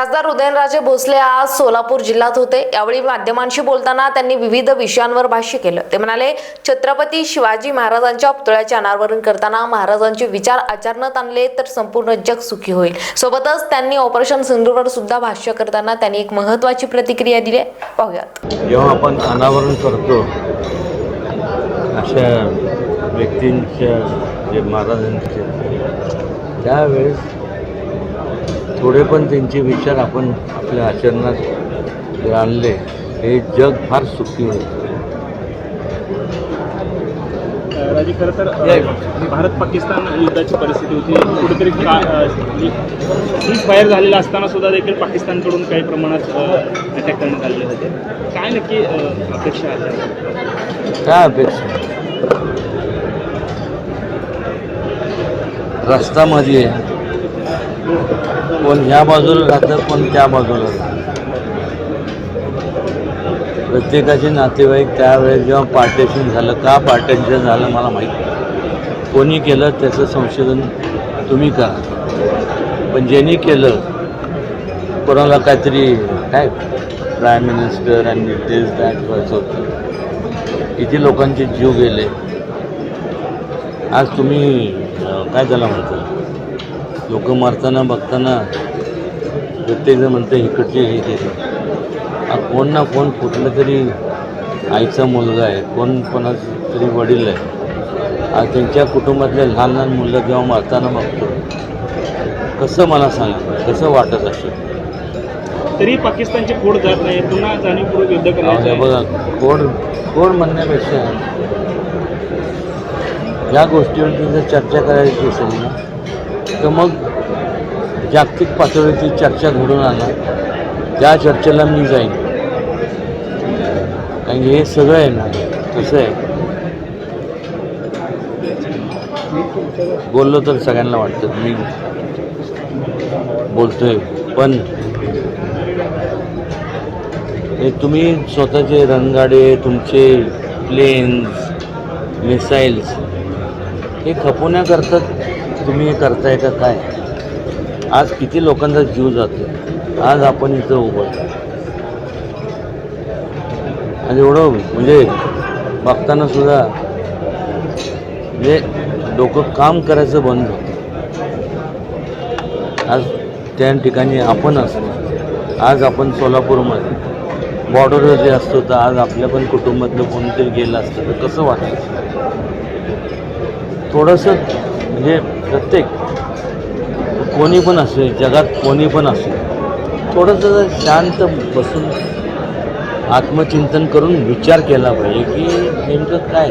खासदार उदयनराजे भोसले आज सोलापूर जिल्ह्यात होते. यावेळी माध्यमांशी बोलताना त्यांनी विविध विषयांवर भाष्य केलं. ते म्हणाले छत्रपती शिवाजी महाराजांच्या पुतळ्याचे अनावरण करताना महाराजांचे विचार आचरणात आणले तर संपूर्ण जग सुखी होईल. सोबतच त्यांनी ऑपरेशन सिंधूवर सुद्धा भाष्य करताना त्यांनी एक महत्वाची प्रतिक्रिया दिली पाहूयात. जेव्हा आपण अनावरण करतो अशा व्यक्तींच्या जे महाराजांचे त्यावेळेस थोडे पण त्यांचे विचार आपण आपल्या आचरणात जे आणले हे जग फार सुखी होईल. राजी खरं तर भारत पाकिस्तान युद्धाची परिस्थिती होती. कुठेतरी का सीज फायर झालेला असताना सुद्धा देखील पाकिस्तानकडून काही प्रमाणात अटॅक करण्यात आलेले होते. काय नक्की अपेक्षा आहे? काय अपेक्षा? रस्त्यामध्ये कोण ह्या बाजूला राहतं कोण त्या बाजूला राहतं. प्रत्येकाचे नातेवाईक त्यावेळेस जेव्हा पार्टेशन झालं का पार्टेशन झालं मला माहीत कोणी केलं त्याचं संशोधन तुम्ही करा. पण ज्यांनी केलं कोणाला काहीतरी काय प्राईम मिनिस्टर आणि दिस दॅट व्हायचं होतं किती लोकांचे जीव गेले. आज तुम्ही काय त्याला म्हणतो? लोक मरताना बघताना प्रत्येकजण म्हणतं इकडचे हे केलं हा कोण ना कोण कुठलं तरी आईचा मुलगा आहे कोण कोणाचं तरी वडील आहे. आज त्यांच्या कुटुंबातले लहान लहान मुलं जेव्हा मरताना बघतो कसं मला सांगा कसं वाटत असेल? तरी पाकिस्तानची खोड जात नाही पुन्हा जाणीवपूर्वक युद्ध करायचं. बघा कोण कोण म्हणण्यापेक्षा या गोष्टीवरती जर चर्चा करायची असेल ना तर मग जागतिक पातळीवरती चर्चा घडून आणा त्या चर्चेला मी जाईन. कारण की हे सगळं आहे ना कसं आहे. बोललो तर सगळ्यांना वाटतं मी बोलतोय. पण हे तुम्ही स्वतःचे रणगाडे तुमचे प्लेन्स मिसाईल्स हे खपवण्याकरता तुम्ही हे करताय का काय? आज किती लोकांचा जीव जातो आज आपण इथं उभं आणि आज एवढं म्हणजे बघताना सुद्धा म्हणजे डोकं काम करायचं बंद होतं. आज त्या ठिकाणी आपण असतो. आज आपण सोलापूरमध्ये बॉर्डरवर जे असतो तर आज आपल्या पण कुटुंबातलं कोणीतरी गेलं असतं तर कसं वाटायचं थोडंसं म्हणजे प्रत्येक कोणी पण असो जगात कोणी पण असो थोडंसं शांत बसून आत्मचिंतन करून विचार केला पाहिजे की नेमकं काय?